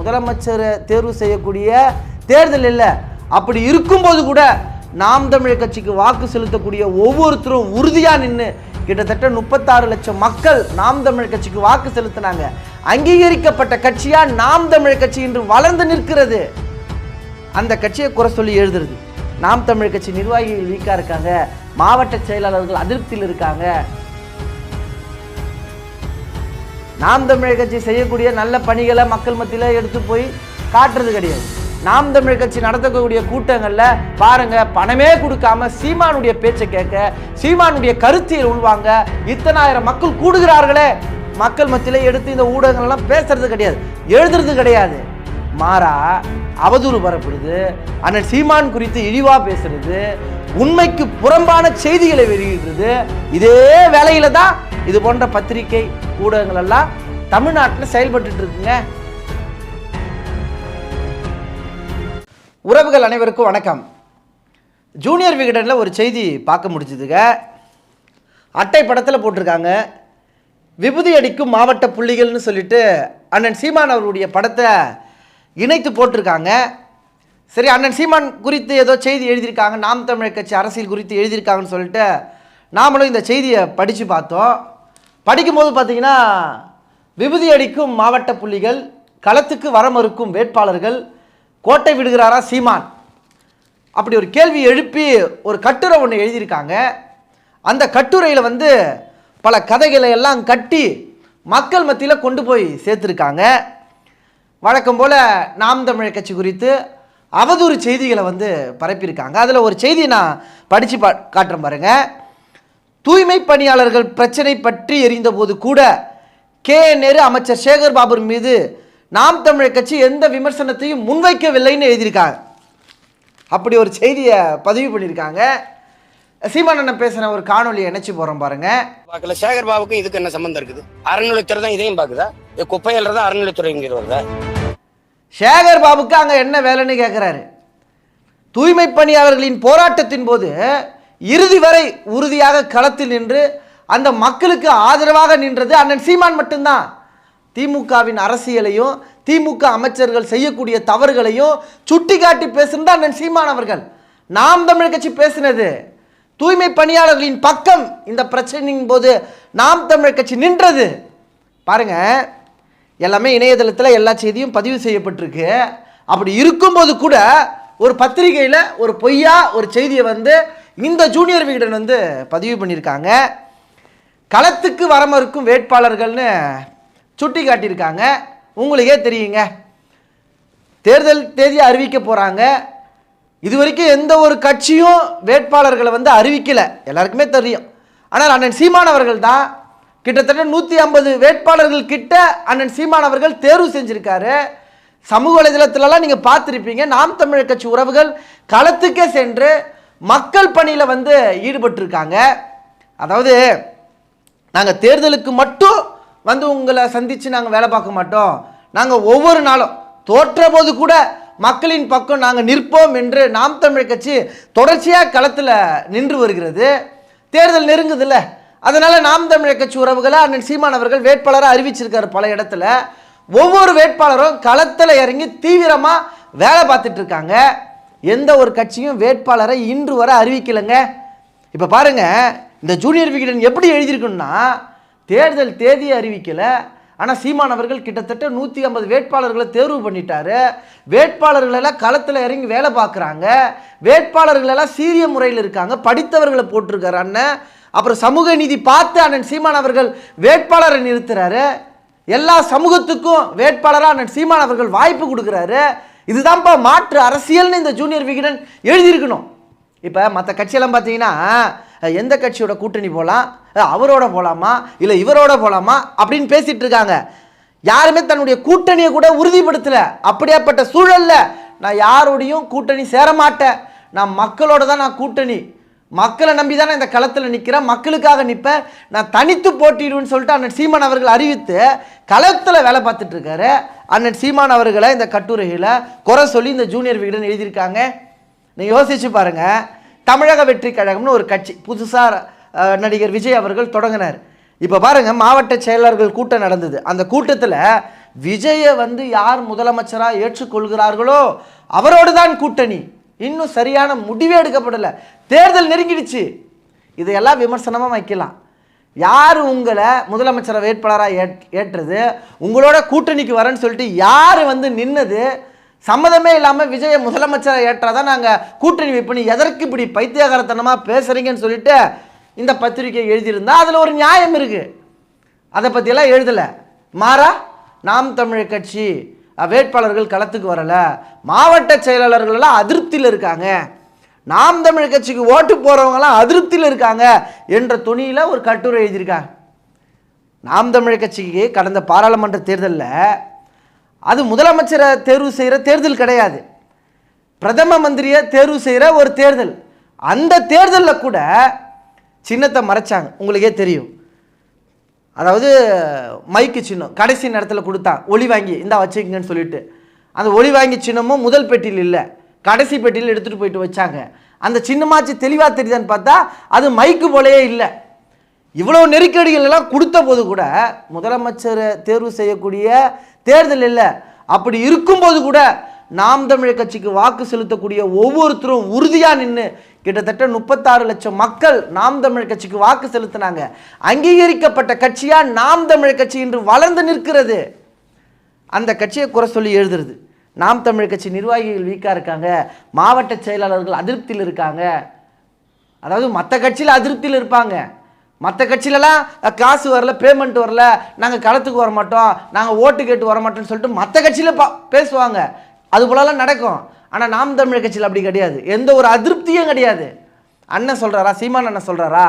முதலமைச்சரை தேர்வு செய்யக்கூடிய தேர்தல் இல்லை. அப்படி இருக்கும்போது கூட நாம் தமிழர் கட்சிக்கு வாக்கு செலுத்தக்கூடிய ஒவ்வொருத்தரும் உறுதியாக நின்று கிட்டத்தட்ட முப்பத்தாறு லட்சம் மக்கள் நாம் தமிழர் கட்சிக்கு வாக்கு செலுத்தினாங்க. அங்கீகரிக்கப்பட்ட கட்சியாக நாம் தமிழர் கட்சி இன்று வளர்ந்து நிற்கிறது. அந்த கட்சியை குறை சொல்லி எழுதுறது. நாம் தமிழர் கட்சி நிர்வாகிகள் வீக்காக இருக்காங்க. மாவட்ட செயலாளர்கள் அதிருப்தியில் இருக்காங்க. நாம் தமிழர் கட்சி செய்யக்கூடிய நல்ல பணிகளை மக்கள் மத்தியில் எடுத்து போய் காட்டுறது கிடையாது. நாம் தமிழ் கட்சி நடத்தக்கூடிய கூட்டங்களில் பாருங்க பணமே கொடுக்காம சீமானுடைய பேச்சை கேட்க சீமானுடைய கருத்தியல் உள்வாங்க இத்தனாயிரம் மக்கள் கூடுகிறார்களே. மக்கள் மத்தியில் எடுத்து இந்த ஊடகங்கள்லாம் பேசுறது கிடையாது எழுதுறது கிடையாது. மாறா அவதூறு வரப்படுது அண்ணன் சீமான் குறித்து இழிவாக பேசுறது உண்மைக்கு புறம்பான செய்திகளை வெளியிடுறது இதே வேலையில தான் இது போன்ற பத்திரிகை ஊடகங்கள் எல்லாம் தமிழ்நாட்டில் செயல்பட்டு இருக்குங்க உறவுகள் அனைவருக்கும் வணக்கம். ஜூனியர் விகடனில் ஒரு செய்தி பார்க்க முடிஞ்சுதுங்க. அட்டை படத்தில் போட்டிருக்காங்க. விபூதி அடிக்கும் மாவட்ட புள்ளிகள்னு சொல்லிட்டு அண்ணன் சீமான் அவருடைய படத்தை இணைத்து போட்டிருக்காங்க. சரி அண்ணன் சீமான் குறித்து ஏதோ செய்தி எழுதியிருக்காங்க. நாம் தமிழர் கட்சி அரசியல் குறித்து எழுதியிருக்காங்கன்னு சொல்லிட்டு நாமளும் இந்த செய்தியை படித்து பார்த்தோம். படிக்கும்போது பார்த்தீங்கன்னா விபூதி அடிக்கும் மாவட்ட புள்ளிகள் களத்துக்கு வர மறுக்கும் வேட்பாளர்கள் கோட்டை விடுகிறாரா சீமான்? அப்படி ஒரு கேள்வி எழுப்பி ஒரு கட்டுரை ஒன்று எழுதியிருக்காங்க. அந்த கட்டுரையில் வந்து பல கதைகளை எல்லாம் கட்டி மக்கள் மத்தியில் கொண்டு போய் சேர்த்துருக்காங்க. வழக்கம் போல் நாம் தமிழர் கட்சி குறித்து அவதூறு செய்திகளை வந்து பரப்பியிருக்காங்க. அதில் ஒரு செய்தியை நான் படித்து பா காட்டுறேன் பாருங்கள் தூய்மை பணியாளர்கள் பிரச்சனை பற்றி எரிந்தபோது கூட கே. நேரு அமைச்சர் சேகர் பாபு மீது நாம் தமிழர் கட்சி எந்த விமர்சனத்தையும் முன்வைக்கவில்லைன்னு எழுதியிருக்காங்க. அப்படி ஒரு செய்தியை பதிவு பண்ணியிருக்காங்க. சீமானண்ணன் பேசுன ஒரு காணொலியை இணைச்சு போகிறோம் பாருங்க. பார்க்கல சேகர் பாபுக்கும் இதுக்கு என்ன சம்பந்தம் இருக்குது? அறநிலைத்துறை தான் இதையும் பாக்குதா இது குப்பையில் தான் அறநிலைத்துறைங்கிற வருதா சேகர் பாபுக்கு அங்கே என்ன வேலைன்னு கேட்குறாரு தூய்மை பணியாளர்களின் போராட்டத்தின் போது இறுதி வரை உறுதியாக களத்தில் நின்று அந்த மக்களுக்கு ஆதரவாக நின்றது அண்ணன் சீமான் மட்டும்தான். திமுகவின் அரசியலையும் திமுக அமைச்சர்கள் செய்யக்கூடிய தவறுகளையும் சுட்டிக்காட்டி பேசுனது அண்ணன் சீமான் அவர்கள். நாம் தமிழ் கட்சி பேசினது. தூய்மை பணியாளர்களின் பக்கம் இந்த பிரச்சனையின் போது நாம் தமிழ் கட்சி நின்றது. பாருங்க எல்லாமே இணையதளத்தில் எல்லா செய்தியும் பதிவு செய்யப்பட்டிருக்கு. அப்படி இருக்கும்போது கூட ஒரு பத்திரிகையில் ஒரு பொய்யா ஒரு செய்தியை வந்து இந்த ஜூனியர் விகடன் வந்து பதிவு பண்ணியிருக்காங்க. களத்துக்கு வர மறுக்கும் வேட்பாளர்கள்னு சுட்டி காட்டியிருக்காங்க. உங்களுக்கே தெரியுங்க. தேர்தல் தேதி அறிவிக்க போகிறாங்க இது வரைக்கும் எந்த ஒரு கட்சியும் வேட்பாளர்களை வந்து அறிவிக்கலை. எல்லாருக்குமே தெரியும். ஆனால் அண்ணன் சீமான் அவர்கள் தான் கிட்டத்தட்ட நூற்றி ஐம்பது வேட்பாளர்கள் கிட்ட அண்ணன் சீமான் அவர்கள் தேர்வு செஞ்சுருக்காரு. சமூக வலைதளத்திலலாம் நீங்கள் பார்த்துருப்பீங்க. நாம் தமிழர் கட்சி உறவுகள் களத்துக்கே சென்று மக்கள் பணியில் வந்து ஈடுபட்டிருக்காங்க. அதாவது நாங்கள் தேர்தலுக்கு மட்டும் வந்து உங்களை சந்தித்து நாங்கள் வேலை பார்க்க மாட்டோம். நாங்கள் ஒவ்வொரு நாளும் தோற்ற போது கூட மக்களின் பக்கம் நாங்கள் நிற்போம் என்று நாம் தமிழ் கட்சி தொடர்ச்சியாக களத்தில் நின்று வருகிறது. தேர்தல் நெருங்குதில்ல. அதனால் நாம் தமிழர் கட்சி உறவுகளை அண்ணன் சீமான் அவர்கள் வேட்பாளராக அறிவிச்சிருக்காரு பல இடத்துல. ஒவ்வொரு வேட்பாளரும் களத்தில் இறங்கி தீவிரமாக வேலை பார்த்துட்ருக்காங்க எந்த ஒரு கட்சியும் வேட்பாளரை இன்று வரை அறிவிக்கலைங்க. இப்போ பாருங்க இந்த ஜூனியர் விகடன் எப்படி எழுதியிருக்குன்னா தேர்தல் தேதியை அறிவிக்கலை. ஆனால் சீமான் அவர்கள் கிட்டத்தட்ட நூற்றி ஐம்பது வேட்பாளர்களை தேர்வு பண்ணிட்டாரு. வேட்பாளர்களெல்லாம் களத்தில் இறங்கி வேலை பார்க்குறாங்க. வேட்பாளர்களெல்லாம் சீரிய முறையில் இருக்காங்க. படித்தவர்களை போட்டிருக்காரு அண்ணன். அப்புறம் சமூக நீதி பார்த்து அண்ணன் சீமான் அவர்கள் வேட்பாளரை நிறுத்துறாரு. எல்லா சமூகத்துக்கும் வேட்பாளராக அண்ணன் சீமான் அவர்கள் வாய்ப்பு கொடுக்குறாரு. இதுதான்ப்பா மாற்று அரசியல்னு இந்த ஜூனியர் விகடன் எழுதியிருக்கணும். இப்போ மற்ற கட்சியெல்லாம் பார்த்தீங்கன்னா எந்த கட்சியோட கூட்டணி போகலாம் அவரோட போகலாமா இல்லை இவரோட போகலாமா அப்படின்னு பேசிகிட்டு இருக்காங்க. யாருமே தன்னுடைய கூட்டணியை கூட உறுதிப்படுத்தலை. அப்படியாப்பட்ட சூழலில் நான் யாரோடையும் கூட்டணி சேரமாட்டேன். நான் மக்களோட தான் நான் கூட்டணி. மக்களை நம்பி தான் நான் இந்த களத்தில் நிற்கிறேன் மக்களுக்காக நிற்பேன் நான் தனித்து போட்டிடுவேன்னு சொல்லிட்டு அண்ணன் சீமான் அவர்கள் அறிவித்து களத்தில் வேலை பார்த்துட்ருக்காரு அண்ணன் சீமான் அவர்களை இந்த கட்டுரையில் குறை சொல்லி இந்த ஜூனியர் விகடன் எழுதியிருக்காங்க. நீங்கள் யோசிச்சு பாருங்கள் தமிழக வெற்றி கழகம்னு ஒரு கட்சி. புதுசாக நடிகர் விஜய் அவர்கள் தொடங்கினார். இப்போ பாருங்கள் மாவட்ட செயலர்கள் கூட்டம் நடந்தது. அந்த கூட்டத்தில் விஜயை வந்து யார் முதலமைச்சராக ஏற்றுக்கொள்கிறார்களோ அவரோடு தான் கூட்டணி. இன்னும் சரியான முடிவே எடுக்கப்படலை. தேர்தல் நெருங்கிடுச்சு. இதையெல்லாம் விமர்சனமாக வைக்கலாம். யார் உங்களை முதலமைச்சரை வேட்பாளராக ஏற் ஏற்றது? உங்களோட கூட்டணிக்கு வரேன்னு சொல்லிட்டு யார் வந்து நின்னது? சம்மதமே இல்லாமல் விஜயை முதலமைச்சரை ஏற்றாதான் நாங்கள் கூட்டணி வைப்போம் எதற்கு இப்படி பைத்தியகாரத்தனமாக பேசுகிறீங்கன்னு சொல்லிட்டு இந்த பத்திரிகை எழுதியிருந்தா அதில் ஒரு நியாயம் இருக்குது அதை பற்றியெல்லாம் எழுதலை. மாறா நாம் தமிழர் கட்சி வேட்பாளர்கள் களத்துக்கு வரலை. மாவட்ட செயலாளர்களெல்லாம் அதிருப்தியில் இருக்காங்க. நாம் தமிழ் கட்சிக்கு ஓட்டு போகிறவங்களாம் அதிருப்தியில் இருக்காங்க என்ற துணியில் ஒரு கட்டுரை எழுதியிருக்காங்க நாம் தமிழ் கட்சிக்கு கடந்த பாராளுமன்ற தேர்தலில் அது முதலமைச்சரை தேர்வு செய்கிற தேர்தல் கிடையாது. பிரதம மந்திரியை தேர்வு செய்கிற ஒரு தேர்தல். அந்த தேர்தலில் கூட சின்னத்தை மறைச்சாங்க. உங்களுக்கே தெரியும். அதாவது மைக்கு சின்னம் கடைசி நேரத்தில் கொடுத்தான். ஒளி வாங்கி இந்தா வச்சுக்கங்கன்னு சொல்லிட்டு. அந்த ஒளி வாங்கி சின்னமும் முதல் பெட்டியில் இல்லை. கடைசி பெட்டியில் எடுத்துகிட்டு போயிட்டு வச்சாங்க. அந்த சின்னமாச்சு தெளிவாக தெரியுதான்னு பார்த்தா அது மைக்கு போலயே இல்லை. இவ்வளோ நெருக்கடிகள் எல்லாம் கொடுத்த போது கூட முதலமைச்சரை தேர்வு செய்யக்கூடிய தேர்தல் இல்லை. அப்படி இருக்கும்போது கூட நாம் தமிழர் கட்சிக்கு வாக்கு செலுத்தக்கூடிய ஒவ்வொருத்தரும் உறுதியாக நின்று கிட்டத்தட்ட முப்பத்தாறு லட்சம் மக்கள் நாம் தமிழர் கட்சிக்கு வாக்கு செலுத்தினாங்க. அங்கீகரிக்கப்பட்ட கட்சியாக நாம் தமிழர் கட்சி இன்று வளர்ந்து நிற்கிறது. அந்த கட்சியை குறை சொல்லி எழுதுறது. நாம் தமிழ் கட்சி நிர்வாகிகள் வீக்காக இருக்காங்க. மாவட்ட செயலாளர்கள் அதிருப்தியில் இருக்காங்க. அதாவது மற்ற கட்சியில் அதிருப்தியில் இருப்பாங்க. மற்ற கட்சியிலலாம் காசு வரல பேமெண்ட் வரல நாங்கள் களத்துக்கு வர மாட்டோம் நாங்கள் ஓட்டு கேட்டு வர மாட்டோம்னு சொல்லிட்டு மற்ற கட்சியில் பா பேசுவாங்க. அது போலலாம் நடக்கும். ஆனால் நாம் தமிழர் கட்சியில் அப்படி கிடையாது. எந்த ஒரு அதிருப்தியும் கிடையாது. அண்ணன் சொல்கிறாரா சீமான் அண்ணன் சொல்கிறாரா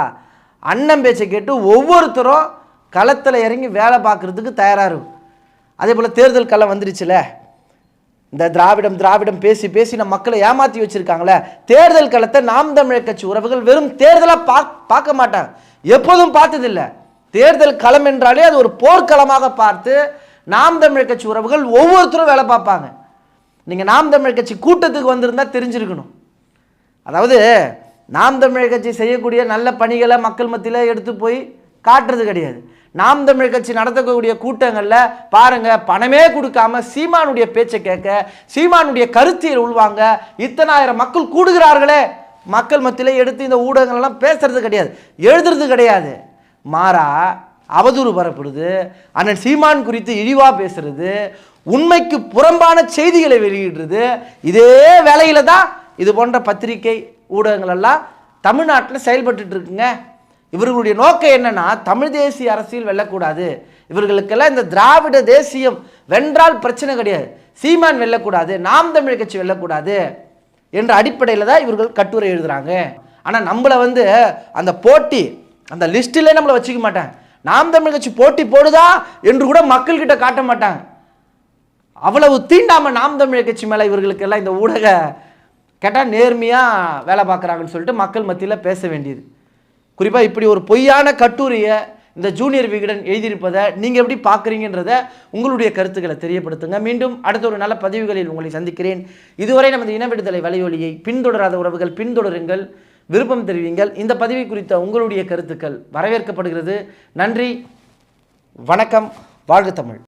அண்ணன் பேச்சை கேட்டு ஒவ்வொருத்தரும் களத்தில் இறங்கி வேலை பார்க்குறதுக்கு தயாராக இருக்கும் அதே போல் தேர்தல் களம் வந்துருச்சுல. இந்த திராவிடம் திராவிடம் பேசி பேசி நம்ம மக்களை ஏமாற்றி வச்சிருக்காங்களே? தேர்தல் களத்தை நாம் தமிழர் கட்சி உறவுகள் வெறும் தேர்தலாக பா பார்க்க மாட்டாங்க. எப்போதும் பார்த்ததில்ல. தேர்தல் களம் என்றாலே அது ஒரு போர்க்களமாக பார்த்து நாம் தமிழர் கட்சி உறவுகள் ஒவ்வொருத்தரும் வேலை பார்ப்பாங்க. நீங்கள் நாம் தமிழர் கட்சி கூட்டத்துக்கு வந்திருந்தா தெரிஞ்சிருக்கணும். அதாவது நாம் தமிழர் கட்சி செய்யக்கூடிய நல்ல பணிகளை மக்கள் மத்தியில் எடுத்து போய் காட்டுறது கிடையாது. நாம் தமிழ் கட்சி நடத்தக்கூடிய கூட்டங்களில் பாருங்க பணமே கொடுக்காம சீமானுடைய பேச்சை கேட்க சீமானுடைய கருத்தியல் உள்வாங்க இத்தனாயிரம் மக்கள் கூடுகிறார்களே. மக்கள் மத்தியில் எடுத்து இந்த ஊடகங்கள்லாம் பேசுறது கிடையாது எழுதுறது கிடையாது. மாறா அவதூறு பரப்புறது அண்ணன் சீமான் குறித்து இழிவா பேசுறது உண்மைக்கு புறம்பான செய்திகளை வெளியிடுறது இதே வேலையில தான் இது போன்ற பத்திரிகை ஊடகங்கள் எல்லாம் தமிழ்நாட்டில் செயல்பட்டு இருக்குங்க. இவர்களுடைய நோக்கம் என்னன்னா தமிழ் தேசிய அரசியல் வெல்லக்கூடாது. இவர்களுக்கெல்லாம் இந்த திராவிட தேசியம் வென்றால் பிரச்சனை கிடையாது. சீமான் வெல்லக்கூடாது நாம் தமிழ் கட்சி வெல்லக்கூடாது என்ற அடிப்படையில் தான் இவர்கள் கட்டுரை எழுதுறாங்க. ஆனால் நம்மளை வந்து அந்த போட்டி அந்த லிஸ்ட்டிலே நம்மளை வச்சுக்க மாட்டேன் நாம் தமிழ் கட்சி போட்டி போடுதா என்று கூட மக்கள்கிட்ட காட்ட மாட்டாங்க. அவ்வளவு தீண்டாம நாம் தமிழ் கட்சி மேலே இவர்களுக்கெல்லாம் இந்த ஊடக கேட்டால் நேர்மையாக வேலை பார்க்குறாங்கன்னு சொல்லிட்டு மக்கள் மத்தியில் பேச வேண்டியது. குறிப்பாக இப்படி ஒரு பொய்யான கட்டுரையை இந்த ஜூனியர் விகடன் எழுதியிருப்பதை நீங்கள் எப்படி பார்க்குறீங்கன்றத உங்களுடைய கருத்துக்களை தெரியப்படுத்துங்க. மீண்டும் அடுத்த ஒரு நல்ல பதிவுகளில் உங்களை சந்திக்கிறேன். இதுவரை நமது இனவிடுதலை வலையொலியை பின்தொடராத உறவுகள் பின்தொடருங்கள். விருப்பம் தெரிவிங்கள். இந்த பதவி குறித்த உங்களுடைய கருத்துக்கள் வரவேற்கப்படுகிறது. நன்றி. வணக்கம். வாழ்க தமிழ்.